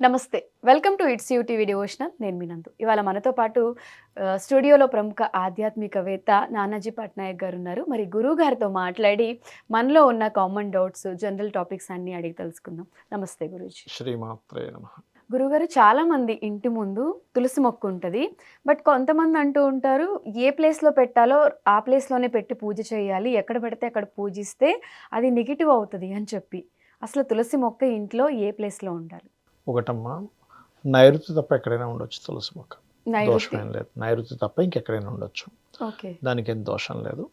నమస్తే welcome to it's UTV devotional. నేను మీనందు ఇవాళ మనతో పాటు స్టూడియోలో ప్రముఖ ఆధ్యాత్మికవేత్త నానాజీ పట్నాయక్ గారు ఉన్నారు. మరి గురువు గారితో మాట్లాడి మనలో ఉన్న కామన్ డౌట్స్ జనరల్ టాపిక్స్ అన్ని అడిగి తెలుసుకుందాం. నమస్తే గురూజీ. శ్రీమాత్రే నమ. గురుగారు చాలా మంది ఇంటి ముందు తులసి మొక్క ఉంటుంది. బట్ కొంతమంది అంటూ ఉంటారు ఏ ప్లేస్లో పెట్టాలో ఆ ప్లేస్లోనే పెట్టి పూజ చేయాలి. ఎక్కడ పెడితే అక్కడ పూజిస్తే అది నెగిటివ్ అవుతుంది అని చెప్పి. అసలు తులసి మొక్క ఇంట్లో ఏ ప్లేస్లో ఉండాలి? ఒకటమ్మా నైరుతి తప్ప ఎక్కడైనా ఉండొచ్చు తులసి మొక్క. దోషం నైరుతి? ఏం లేదు. నైరుతి తప్ప ఇంకెక్కడైనా ఉండొచ్చు. దానికి ఏం దోషం లేదు.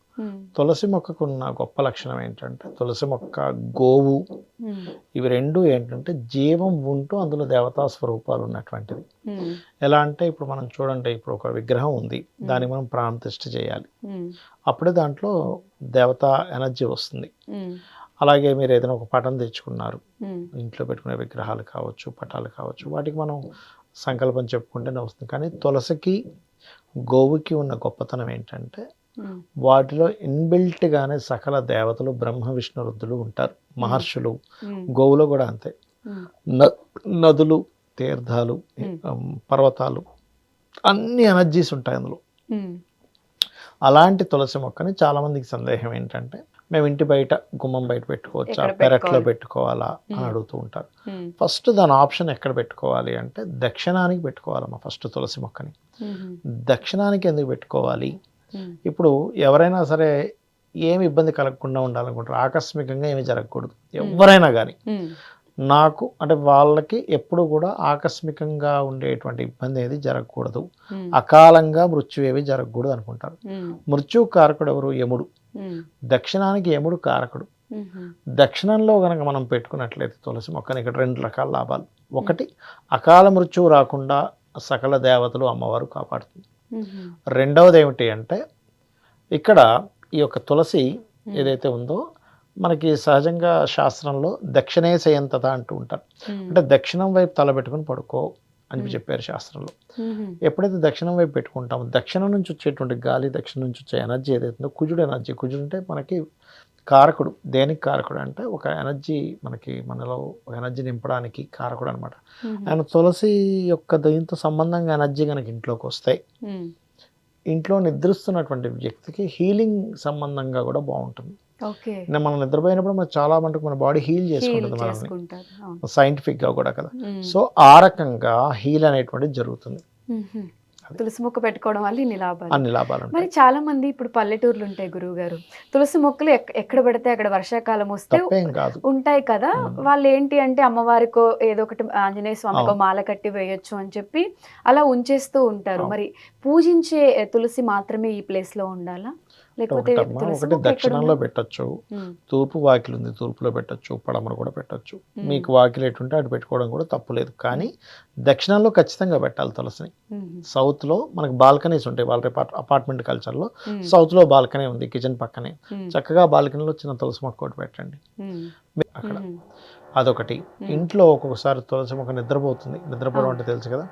తులసి మొక్కకు ఉన్న గొప్ప లక్షణం ఏంటంటే తులసి మొక్క గోవు ఇవి రెండు ఏంటంటే జీవం ఉంటూ అందులో దేవతా స్వరూపాలు ఉన్నటువంటిది. ఎలా అంటే ఇప్పుడు మనం చూడండి ఇప్పుడు ఒక విగ్రహం ఉంది. దానికి మనం ప్రాణప్రతిష్ఠ చేయాలి. అప్పుడే దాంట్లో దేవతా ఎనర్జీ వస్తుంది. అలాగే మీరు ఏదైనా ఒక పటం తెచ్చుకున్నారు. ఇంట్లో పెట్టుకునే విగ్రహాలు కావచ్చు పటాలు కావచ్చు వాటికి మనం సంకల్పం చెప్పుకుంటేనే వస్తుంది. కానీ తులసికి గోవుకి ఉన్న గొప్పతనం ఏంటంటే వాటిలో ఇన్బిల్ట్గానే సకల దేవతలు బ్రహ్మ విష్ణు రుద్రులు ఉంటారు మహర్షులు గోవులో కూడా అంతే. నదులు తీర్థాలు పర్వతాలు అన్ని ఎనర్జీస్ ఉంటాయి అందులో. అలాంటి తులసి మొక్కని చాలా మందికి సందేహం ఏంటంటే మేము ఇంటి బయట గుమ్మం బయట పెట్టుకోవచ్చా? పెరట్లో పెట్టుకోవాలి? అని. అడుగుతూ ఉంటారు. ఫస్ట్ దాని ఆప్షన్ ఎక్కడ పెట్టుకోవాలి అంటే దక్షిణానికి పెట్టుకోవాలమ్మా ఫస్ట్ తులసి మొక్కని. దక్షిణానికి ఎందుకు పెట్టుకోవాలి? ఇప్పుడు ఎవరైనా సరే ఏమి ఇబ్బంది కలగకుండా ఉండాలనుకుంటారు. ఆకస్మికంగా ఏమి జరగకూడదు. ఎవరైనా కానీ నాకు అంటే వాళ్ళకి ఎప్పుడు కూడా ఆకస్మికంగా ఉండేటువంటి ఇబ్బంది ఏది జరగకూడదు. అకాలంగా మృత్యు ఏవి జరగకూడదు అనుకుంటారు. మృత్యు కారకుడు ఎవరు? యముడు. దక్షిణానికి యముడు కారకుడు. దక్షిణంలో కనుక మనం పెట్టుకున్నట్లయితే తులసి మొక్కని ఇక్కడ రెండు రకాల లాభాలు. ఒకటి అకాల మృత్యువు రాకుండా సకల దేవతలు అమ్మవారు కాపాడుతుంది. రెండవది ఏమిటి అంటే ఇక్కడ ఈ యొక్క తులసి ఏదైతే ఉందో మనకి సహజంగా శాస్త్రంలో దక్షిణే శయంతత అంటూ ఉంటారు. అంటే దక్షిణం వైపు తలబెట్టుకుని పడుకో అని చెప్పారు శాస్త్రంలో. ఎప్పుడైతే దక్షిణం వైపు పెట్టుకుంటామో దక్షిణం నుంచి వచ్చేటువంటి గాలి దక్షిణం నుంచి వచ్చే ఎనర్జీ ఏదైతే ఉందో కుజుడు ఎనర్జీ కుజుడు అంటే మనకి కారకుడు దేనికి కారకుడు అంటే ఒక ఎనర్జీ మనకి మనలో ఒక ఎనర్జీ నింపడానికి కారకుడు అనమాట ఆయన తులసి యొక్క దీంతో సంబంధంగా ఎనర్జీ కనుక ఇంట్లోకి వస్తాయి ఇంట్లో నిద్రిస్తున్నటువంటి వ్యక్తికి హీలింగ్ సంబంధంగా కూడా బాగుంటుంది. మనం నిద్రపోయినప్పుడు మన చాలా మటుకు మన బాడీ హీల్ చేసుకుంటుంది మనల్ని. అవును. సైంటిఫిక్గా కూడా కదా. సో ఆ రకంగా హీల్ అనేటువంటిది జరుగుతుంది. తులసి మొక్క పెట్టుకోవడం వల్ల ఇన్ని లాభాలు అన్ని లాభాలు మరి చాలా మంది ఇప్పుడు పల్లెటూర్లు ఉంటాయి గురువు గారు తులసి మొక్కలు ఎక్- ఎక్కడ పడితే అక్కడ వర్షాకాలం వస్తే ఉంటాయి కదా. వాళ్ళు ఏంటి అంటే అమ్మవారికో ఏదో ఒకటి ఆంజనేయ స్వామికో. మాల కట్టి వేయొచ్చు అని చెప్పి అలా ఉంచేస్తూ ఉంటారు. మరి పూజించే తులసి మాత్రమే ఈ ప్లేస్లో ఉండాలా? లేకపోతే ఒకటి దక్షిణంలో? పెట్టొచ్చు. తూర్పు వాకిలి ఉంది తూర్పులో పెట్టొచ్చు పడమర కూడా పెట్టొచ్చు. మీకు వాకిలి ఎటుంటే అటు పెట్టుకోవడం కూడా తప్పులేదు కానీ దక్షిణంలో ఖచ్చితంగా పెట్టాలి తులసిని మ్మ్. సౌత్లో మనకు బాల్కనీస్ ఉంటాయి వాళ్ళ అపార్ట్మెంట్ కల్చర్లో. సౌత్లో బాల్కనీ ఉంది కిచెన్ పక్కనే. చక్కగా బాల్కనీలో చిన్న తులసి మొక్క ఒకటి పెట్టండి అక్కడ. అదొకటి ఇంట్లో ఒక్కొక్కసారి తులసి మొక్క నిద్రపోతుంది నిద్రపోవడం అంటే తెలుసు కదా.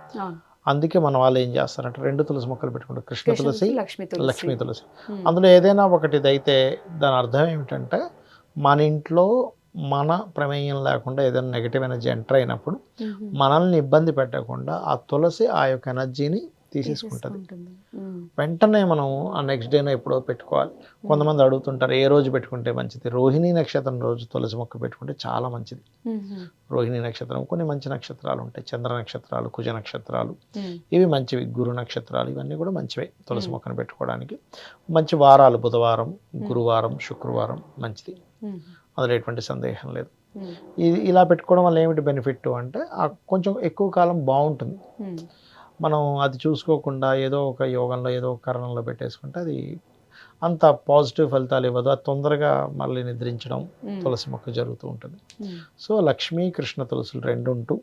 అందుకే మన వాళ్ళు ఏం చేస్తారంటే రెండు తులసి మొక్కలు పెట్టుకుంటారు కృష్ణ తులసి లక్ష్మీ తులసి లక్ష్మీ తులసి మ్మ్. అందులో ఏదైనా ఒకటి అయితే దాని అర్థం ఏమిటంటే మన ఇంట్లో మన ప్రమేయం లేకుండా ఏదైనా నెగిటివ్ ఎనర్జీ ఎంటర్ అయినప్పుడు. మనల్ని ఇబ్బంది పెట్టకుండా ఆ తులసి ఆ యొక్క ఎనర్జీని తీసేసుకుంటుంది. వెంటనే మనం ఆ నెక్స్ట్ డేనో ఎప్పుడో పెట్టుకోవాలి. కొంతమంది అడుగుతుంటారు ఏ రోజు పెట్టుకుంటే మంచిది? రోహిణీ నక్షత్రం రోజు తులసి మొక్క పెట్టుకుంటే చాలా మంచిది. రోహిణీ నక్షత్రం కొన్ని మంచి నక్షత్రాలు ఉంటాయి. చంద్ర నక్షత్రాలు కుజ నక్షత్రాలు. ఇవి మంచివి. గురు నక్షత్రాలు ఇవన్నీ కూడా మంచివే తులసి మొక్కను పెట్టుకోవడానికి. మంచి వారాలు బుధవారం గురువారం శుక్రవారం మంచిది. అందులో ఎటువంటి సందేహం లేదు. ఇది ఇలా పెట్టుకోవడం వల్ల ఏమిటి బెనిఫిట్ అంటే కొంచెం ఎక్కువ కాలం బాగుంటుంది. మనం అది చూసుకోకుండా ఏదో ఒక యోగంలో ఏదో ఒక కారణంలో పెట్టేసుకుంటే అది అంత పాజిటివ్ ఫలితాలు ఇవ్వదు అది తొందరగా మళ్ళీ నిద్రించడం. తులసి మొక్క జరుగుతూ ఉంటుంది. సో లక్ష్మీ కృష్ణ తులసులు రెండు ఉంటూ.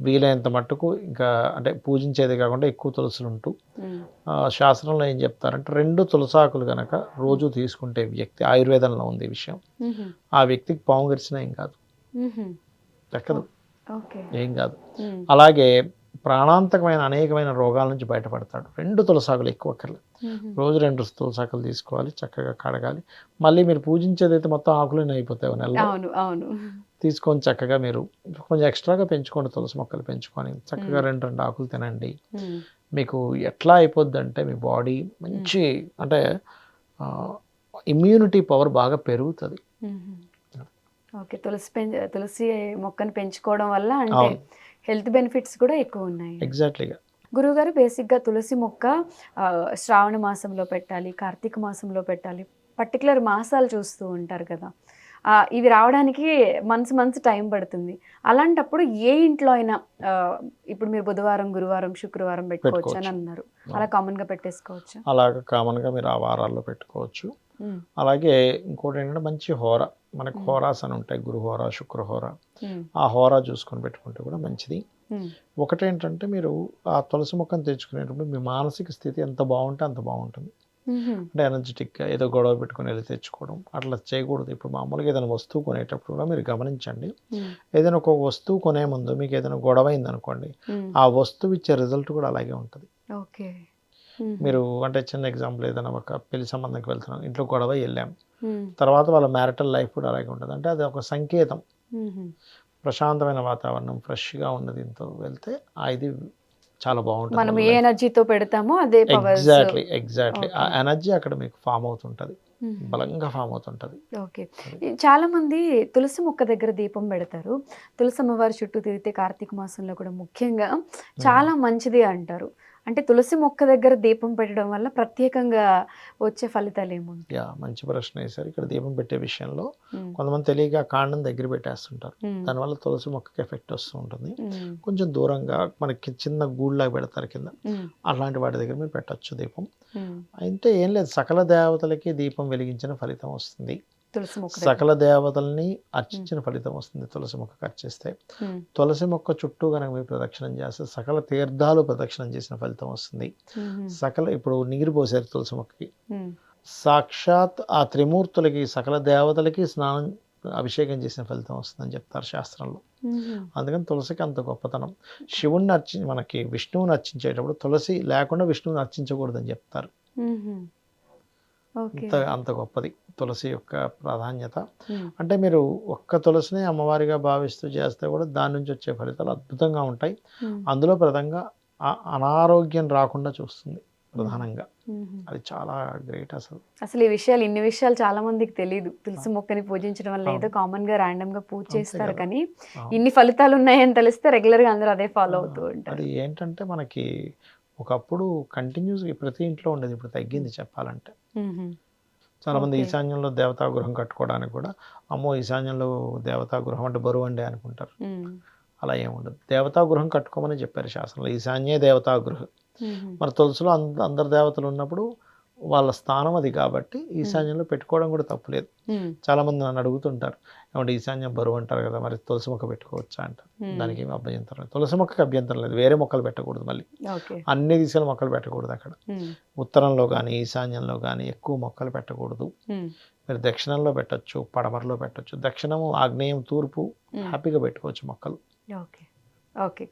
వీలైనంత మట్టుకు ఇంకా అంటే పూజించేది కాకుండా ఎక్కువ తులసులు ఉంటూ శాస్త్రంలో ఏం చెప్తారంటే రెండు తులసాకులు గనక రోజు తీసుకుంటే వ్యక్తి ఆయుర్వేదంలో ఉంది విషయం. ఆ వ్యక్తికి పాము గరిచినా ఏం కాదు. దక్కదు ఏం కాదు. అలాగే ప్రాణాంతకమైన అనేకమైన రోగాల నుంచి బయటపడతాడు. రెండు తులసాకులు ఎక్కువ అక్కర్లేదు. రోజు రెండు తులసాకులు తీసుకోవాలి చక్కగా కడగాలి. మళ్ళీ మీరు పూజించేదైతే మొత్తం ఆకులనే అయిపోతాయి అవును తీసుకొని చక్కగా మీరు కొంచెం ఎక్స్ట్రాగా పెంచుకోండి తులసి మొక్కలు పెంచుకొని. చక్కగా. రెండు రెండు ఆకులు తినండి. మీకు ఎట్లా అయిపోద్ది అంటే మీ బాడీ మంచి అంటే ఇమ్యూనిటీ పవర్ బాగా పెరుగుతుంది. ఓకే తులసి పెంచ తులసి మొక్కను పెంచుకోవడం వల్ల అంటే. హెల్త్ బెనిఫిట్స్ కూడా ఎక్కువ ఉన్నాయి ఎగ్జాక్ట్లీగా గురువుగారు బేసిక్గా తులసి మొక్క శ్రావణ మాసంలో పెట్టాలి కార్తీక మాసంలో పెట్టాలి పర్టికులర్ మాసాలు చూస్తూ ఉంటారు కదా. ఇవి రావడానికి మంత్స్ మంత్స్ టైం పడుతుంది. అలాంటప్పుడు ఏ ఇంట్లో అయినా ఇప్పుడు మీరు బుధవారం గురువారం శుక్రవారం పెట్టుకోవచ్చు అని. అన్నారు. అలా కామన్గా పెట్టేసుకోవచ్చు? అలాగ కామన్గా మీరు ఆ వారాల్లో పెట్టుకోవచ్చు. అలాగే ఇంకోటి ఏంటంటే మంచి హోర. మనకు. హోరాస్ అని ఉంటాయి గురు హోర శుక్ర హోర. ఆ హోరా చూసుకొని పెట్టుకుంటే కూడా మంచిది. ఒకటేంటంటే మీరు ఆ తులసి మొక్కను తెచ్చుకునేటప్పుడు మీ మానసిక స్థితి ఎంత బాగుంటే అంత బాగుంటుంది. అంటే ఎనర్జెటిక్గా ఏదో గొడవ పెట్టుకుని వెళ్ళి తెచ్చుకోవడం అట్లా చేయకూడదు. ఇప్పుడు మామూలుగా ఏదైనా వస్తువు కొనేటప్పుడు కూడా మీరు గమనించండి. ఏదైనా ఒక వస్తువు కొనే ముందు మీకు ఏదైనా గొడవ అయింది అనుకోండి ఆ వస్తువు ఇచ్చే రిజల్ట్ కూడా అలాగే ఉంటుంది. ఓకే మీరు అంటే చిన్న ఎగ్జాంపుల్ ఏదైనా ఒక పెళ్ళి సంబంధంకి వెళ్తున్నాం ఇంట్లో గొడవ వెళ్ళాం. తర్వాత వాళ్ళ మ్యారిటల్ లైఫ్ కూడా అలాగే ఉంటుంది. అంటే అది ఒక సంకేతం. ప్రశాంతమైన వాతావరణం ఫ్రెష్గా ఉన్న దీంతో వెళ్తే ఇది చాలా బాగుంటుంది. మనం ఏ. ఎనర్జీతో పెడతామో అదే ఎగ్జాక్ట్లీ ఎగ్జాక్ట్లీ ఆ. ఎనర్జీ అక్కడ మీకు ఫామ్ అవుతుంటది. బలంగా ఫామ్ అవుతుంటది. ఓకే చాలా మంది తులసి మొక్క దగ్గర దీపం పెడతారు. తులసి అమ్మవారి చుట్టూ తిరిగితే కార్తీక మాసంలో కూడా ముఖ్యంగా చాలా మంచిది అంటారు. అంటే తులసి మొక్క దగ్గర దీపం పెట్టడం వల్ల ప్రత్యేకంగా వచ్చే ఫలితాలు ఏముంటాయి? యా మంచి ప్రశ్న వేశారు. ఇక్కడ దీపం పెట్టే విషయంలో కొంతమంది తెలియక కాండం దగ్గర పెట్టేస్తుంటారు. దానివల్ల తులసి మొక్కకి ఎఫెక్ట్ వస్తూ ఉంటుంది. కొంచెం దూరంగా మనకి చిన్న గూడులాగా పెడతారు కింద. అలాంటి వాటి దగ్గర మీరు పెట్టచ్చు దీపం. అయితే ఏం లేదు. సకల దేవతలకి దీపం వెలిగించిన ఫలితం వస్తుంది. తులసి మొక్క. సకల దేవతల్ని అర్చించిన ఫలితం వస్తుంది తులసి మొక్కకు అర్చిస్తే తులసి మొక్క చుట్టూ కనుక మీరు ప్రదక్షిణం చేస్తే సకల తీర్థాలు ప్రదక్షిణం చేసిన ఫలితం వస్తుంది. సకల ఇప్పుడు నీరు పోసారు తులసి మొక్కకి. సాక్షాత్ ఆ త్రిమూర్తులకి సకల దేవతలకి స్నానం అభిషేకం చేసిన ఫలితం వస్తుందని చెప్తారు శాస్త్రంలో. అందుకని తులసికి అంత గొప్పతనం. శివుణ్ణి అర్చి మనకి విష్ణువుని అర్చించేటప్పుడు తులసి లేకుండా విష్ణువుని అర్చించకూడదని చెప్తారు. అంత అంత గొప్పది. తులసి యొక్క ప్రాధాన్యత. అంటే మీరు ఒక్క తులసిని అమ్మవారిగా భావిస్తూ చేస్తే కూడా దాని నుంచి వచ్చే ఫలితాలు అద్భుతంగా ఉంటాయి. అందులో ప్రధానంగా అనారోగ్యం రాకుండా చూస్తుంది ప్రధానంగా. అది చాలా గ్రేట్ అసలు. అసలు ఈ విషయాలు ఇన్ని విషయాలు చాలా మందికి తెలియదు తులసి మొక్కని పూజించడం వల్ల ఏదో. కామన్గా ర్యాండమ్గా పూజ చేస్తారు. కానీ. ఇన్ని ఫలితాలు ఉన్నాయని తెలిస్తే రెగ్యులర్గా అందరూ అదే ఫాలో అవుతూ ఉంటారు. అది ఏంటంటే మనకి ఒకప్పుడు కంటిన్యూస్గా ప్రతి ఇంట్లో ఉండేది ఇప్పుడు తగ్గింది చెప్పాలంటే. మ్మ్. చాలా మంది Okay. ఈశాన్యంలో దేవతా గృహం కట్టుకోవడానికి కూడా అమ్మో ఈశాన్యంలో దేవతా గృహం అంటే బరువు అండి అనుకుంటారు. అలా ఏముండదు దేవతా గృహం కట్టుకోమని చెప్పారు శాస్త్రంలో ఈశాన్యే దేవతా గృహం మ్మ్. మరి తులసిలో అంద అందరు దేవతలు ఉన్నప్పుడు వాళ్ళ స్థానం అది కాబట్టి ఈశాన్యంలో పెట్టుకోవడం కూడా తప్పులేదు. మ్మ్. చాలా మంది నన్ను అడుగుతుంటారు ఏమంటే ఈశాన్యం బరువు అంటారు కదా మరి తులసి మొక్క పెట్టుకోవచ్చా? అంటారు. దానికి ఏమి అభ్యంతరం లేదు. తులసి మొక్కకి అభ్యంతరం లేదు. వేరే మొక్కలు పెట్టకూడదు మళ్ళీ. అన్ని దిశల మొక్కలు పెట్టకూడదు అక్కడ. ఉత్తరంలో కానీ ఈశాన్యంలో కానీ ఎక్కువ మొక్కలు పెట్టకూడదు. మీరు దక్షిణంలో పెట్టొచ్చు పడమరలో పెట్టొచ్చు. దక్షిణము ఆగ్నేయం తూర్పు. హ్యాపీగా పెట్టుకోవచ్చు మొక్కలు. ఓకే. ఓకే.